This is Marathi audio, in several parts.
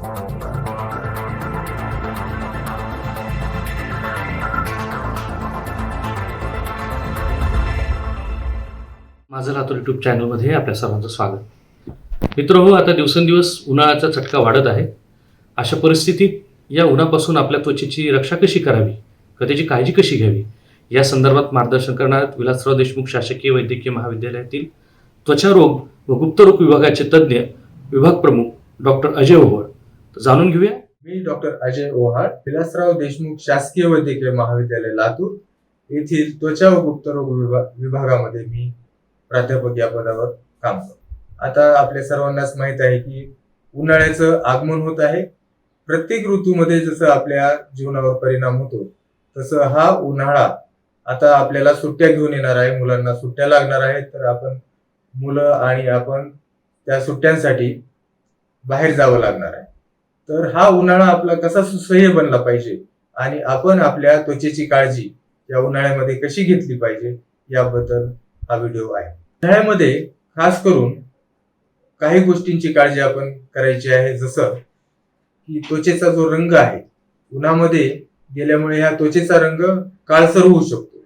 माझं लातूर यूट्यूब चॅनलमध्ये आपल्या सर्वांचं स्वागत. मित्र हो आता दिवसेंदिवस उन्हाळ्याचा चटका वाढत आहे. अशा परिस्थितीत या उन्हापासून आपल्या त्वचेची रक्षा कशी करावी? व त्याची काळजी कशी घ्यावी? या संदर्भात मार्गदर्शन करणार विलासराव देशमुख शासकीय वैद्यकीय महाविद्यालयातील त्वचारोग व गुप्तरोग विभागाचे तज्ज्ञ विभाग प्रमुख डॉक्टर अजय ओहळ जाणून घेऊया. मी डॉक्टर अजय ओहाळ विलासराव देशमुख शासकीय वैद्यकीय महाविद्यालय लातूर. येथील त्वचा व गुप्तरोग विभाग विभागामध्ये मी प्राध्यापक या पदावर काम करतो. आता आपल्या सर्वांनाच माहीत आहे की उन्हाळ्याचं आगमन होत आहे. प्रत्येक ऋतूमध्ये जसं आपल्या जीवनावर परिणाम होतो तसं हा उन्हाळा आता आपल्याला सुट्ट्या घेऊन येणार आहे. मुलांना सुट्ट्या लागणार आहेत तर आपण मुलं आणि आपण त्या सुट्ट्यांसाठी बाहेर जावं लागणार आहे. तर हा उन्हाळा आपला कसा सुसह्य बनला पाहिजे? आणि आपण आपल्या त्वचेची काळजी या उन्हाळ्यामध्ये कशी घेतली पाहिजे? याबद्दल हा व्हिडिओ आहे. उन्हाळ्यामध्ये खास करून काही गोष्टींची काळजी आपण करायची आहे. जसं की त्वचेचा जो रंग आहे उन्हामध्ये गेल्यामुळे ह्या त्वचेचा रंग काळसर होऊ शकतो.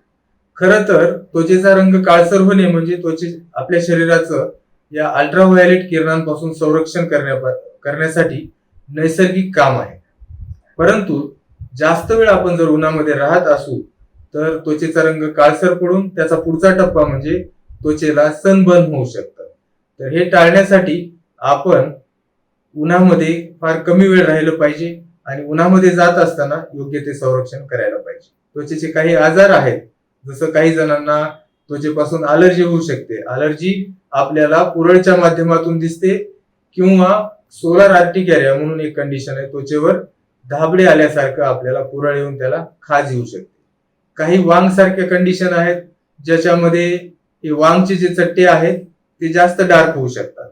खर तर त्वचेचा रंग काळसर होणे म्हणजे त्वचे आपल्या शरीराचं या अल्ट्राव्हायलेट किरणांपासून संरक्षण करण्या करण्यासाठी नैसर्गिक काम आहे. परंतु जास्त वेळ आपण जर उन्हामध्ये राहत असू तर त्वचेचा रंग काळसर पडून त्याचा पुढचा टप्पा म्हणजे त्वचेला सनबर्न होऊ शकतं. तर हे टाळण्यासाठी आपण उन्हामध्ये फार कमी वेळ राहिलं पाहिजे आणि उन्हामध्ये जात असताना योग्य ते संरक्षण करायला पाहिजे. त्वचेचे काही आजार आहेत. जसं काही जणांना त्वचेपासून अलर्जी होऊ शकते. अलर्जी आपल्याला पुरळच्या माध्यमातून दिसते किंवा सोलार आर्टिकॅरिया म्हणून एक कंडिशन आहे त्वचेवर धाबडे आल्यासारखं आपल्याला पुरळ येऊन त्याला खाज येऊ शकते. काही वांग सारख्या कंडिशन आहेत ज्याच्यामध्ये वांगचे जे चट्टे आहेत ते जास्त डार्क होऊ शकतात.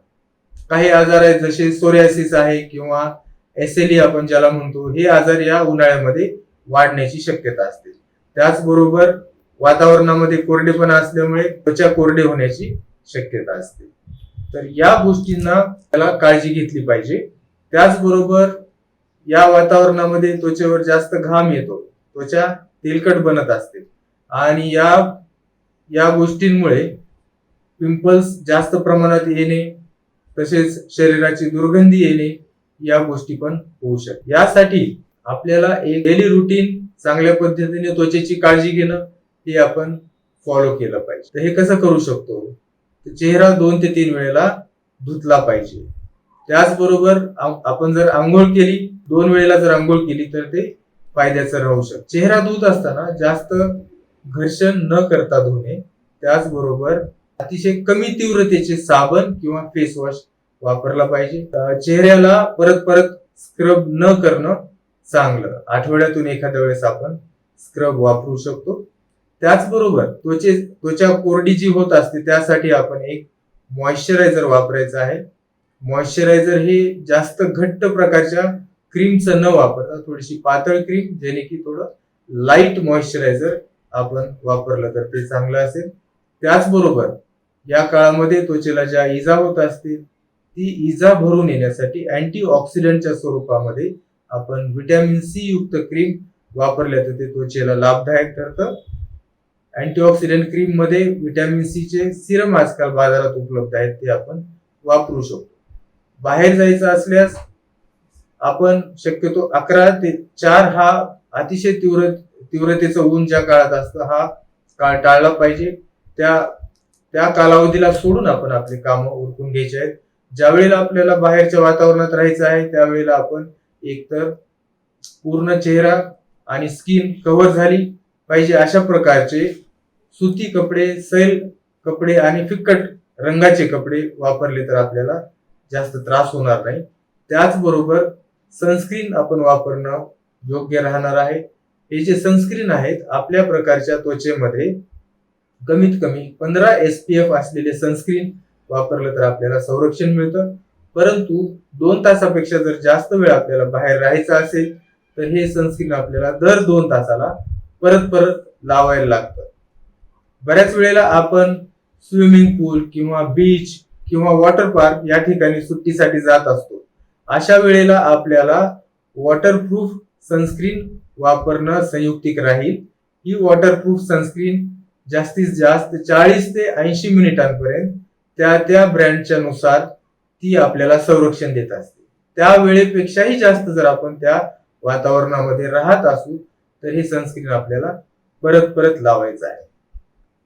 काही आजार आहेत जसे सोरियासिस आहे किंवा एसएलई आपण ज्याला म्हणतो हे आजार या उन्हाळ्यामध्ये वाढण्याची शक्यता असते. त्याचबरोबर वातावरणामध्ये कोरडेपणा असल्यामुळे त्वचा कोरडे होण्याची शक्यता असते. तर या गोष्टींना त्याला काळजी घेतली पाहिजे. त्याचबरोबर या वातावरणामध्ये त्वचेवर जास्त घाम येतो. त्वचा तेलकट बनत असते. आणि या या गोष्टींमुळे पिंपल्स जास्त प्रमाणात येणे तसेच शरीराची दुर्गंधी येणे या गोष्टी पण होऊ शकतात. यासाठी आपल्याला एक डेली रुटीन चांगल्या पद्धतीने त्वचेची काळजी घेणं हे आपण फॉलो केलं पाहिजे. तर हे कसं करू शकतो? चेहरा दोन ते तीन वेळेला धुतला पाहिजे. त्याचबरोबर आपण जर आंघोळ केली दोन वेळेला जर आंघोळ केली तर ते फायद्याचं राहू शकतं. चेहरा धुत असताना जास्त घर्षण न करता धुणे त्याचबरोबर अतिशय कमी तीव्रतेचे साबण किंवा फेस वॉश वापरला पाहिजे. चेहऱ्याला परत परत स्क्रब न करणं चांगलं. आठवड्यातून एखाद्या वेळेस आपण स्क्रब वापरू शकतो. त्याचबरोबर त्वचे त्वचा कोरडी जी होत असते त्यासाठी आपण एक मॉइश्चरायझर वापरायचं आहे. मॉइश्चरायझर हे जास्त घट्ट प्रकारच्या क्रीमचं न वापरता थोडीशी पातळ क्रीम जेणे की थोडं लाइट मॉइश्चरायझर आपण वापरलं तर ते चांगलं असेल. त्याचबरोबर या काळामध्ये त्वचेला ज्या इजा होत असतील ती इजा भरून येण्यासाठी अँटीऑक्सिडंटच्या स्वरूपामध्ये आपण व्हिटॅमिन सी युक्त क्रीम वापरल्या तर ते त्वचेला लाभदायक ठरतं. अँटीऑक्सिडंट क्रीममध्ये व्हिटॅमिन सी चे सिरम आजकाल बाजारात उपलब्ध आहेत ते आपण वापरू शकतो. बाहेर जायचं असल्यास आपण शक्यतो अकरा ते चार हा अतिशय तीव्र तीव्रतेचं ऊन ज्या काळात असतं हा काळ टाळला पाहिजे. त्या त्या कालावधीला सोडून आपण आपले कामं उरकून घ्यायचे आहेत. ज्यावेळेला आपल्याला बाहेरच्या वातावरणात राहायचं आहे त्यावेळेला आपण एकतर पूर्ण चेहरा आणि स्किन कव्हर झाली पाहिजे अशा प्रकारचे सुती कपडे सैल कपडे आणि फिक्कट रंगाचे कपडे वापरले तर आपल्याला जास्त त्रास होणार नाही. त्याचबरोबर सनस्क्रीन आपण वापरणं योग्य राहणार आहे. हे जे सनस्क्रीन आहेत आपल्या प्रकारच्या त्वचेमध्ये कमीत कमी पंधरा एस पी एफ असलेले सनस्क्रीन वापरलं तर आपल्याला संरक्षण मिळतं. परंतु दोन तासापेक्षा जर जास्त वेळ आपल्याला बाहेर राहायचा असेल तर हे सनस्क्रीन आपल्याला दर दोन तासाला परत परत लावायला लागतं बऱ्याच वेळेला आपण स्विमिंग पूल किंवा बीच किंवा वॉटर पार्क या ठिकाणी सुट्टीसाठी जात असतो. अशा वेळेला आपल्याला वॉटरप्रूफ सनस्क्रीन वापरणं संयुक्तिक राहील. ही वॉटरप्रूफ सनस्क्रीन जास्तीत जास्त चाळीस ते ऐंशी मिनिटांपर्यंत त्या त्या ब्रँडच्या नुसार ती आपल्याला संरक्षण देत असते. त्या वेळेपेक्षाही जास्त जर आपण त्या वातावरणामध्ये राहत असू तर हे सनस्क्रीन आपल्याला परत परत लावायचं आहे.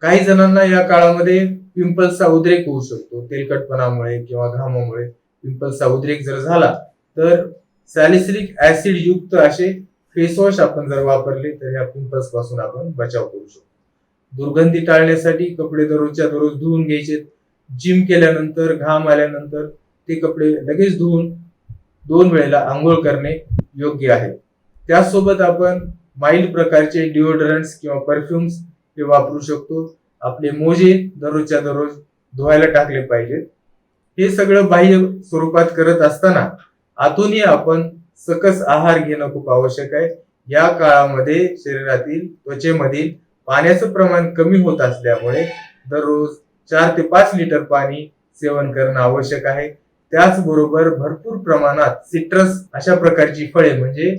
काही जणांना या काळामध्ये पिंपल्सचा उद्रेक होऊ शकतो तेलकटपणामुळे किंवा घामामुळे पिंपल्सचा उद्रेक जर झाला तर सॅलिसिलिक ऍसिड युक्त असे फेसवॉश आपण जर वापरले तर या पिंपल्सपासून आपण बचाव करू शकतो. दुर्गंधी टाळण्यासाठी कपडे दररोजच्या दररोज धुवून घ्यायचे. जिम केल्यानंतर घाम आल्यानंतर ते कपडे लगेच धुवून दोन वेळेला आंघोळ करणे योग्य आहे. त्याचसोबत आपण माइल्ड प्रकारचे डिओड्रंट्स किंवा परफ्युम्स हे वापरू शकतो. आपले मोजे दररोजच्या दररोज धुवायला टाकले पाहिजेत. हे सगळं बाह्य स्वरूपात करत असताना आतूनही आपण सकस आहार घेणं खूप आवश्यक आहे. या काळामध्ये शरीरातील त्वचेमधील पाण्याचं प्रमाण कमी होत असल्यामुळे दररोज चार ते पाच लिटर पाणी सेवन करणं आवश्यक आहे. त्याचबरोबर भरपूर प्रमाणात सिट्रस अशा प्रकारची फळे म्हणजे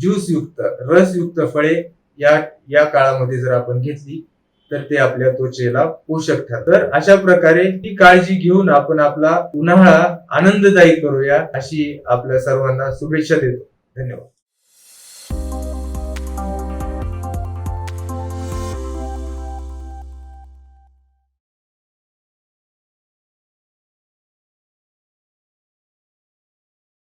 ज्यूस युक्त रसयुक्त फळे या या काळामध्ये जर आपण घेतली तर ते आपल्या त्वचेला पोषक ठरतात. तर अशा प्रकारे ही काळजी घेऊन आपण आपला उन्हाळा आनंददायी करूया अशी आपल्या सर्वांना शुभेच्छा देतो. धन्यवाद.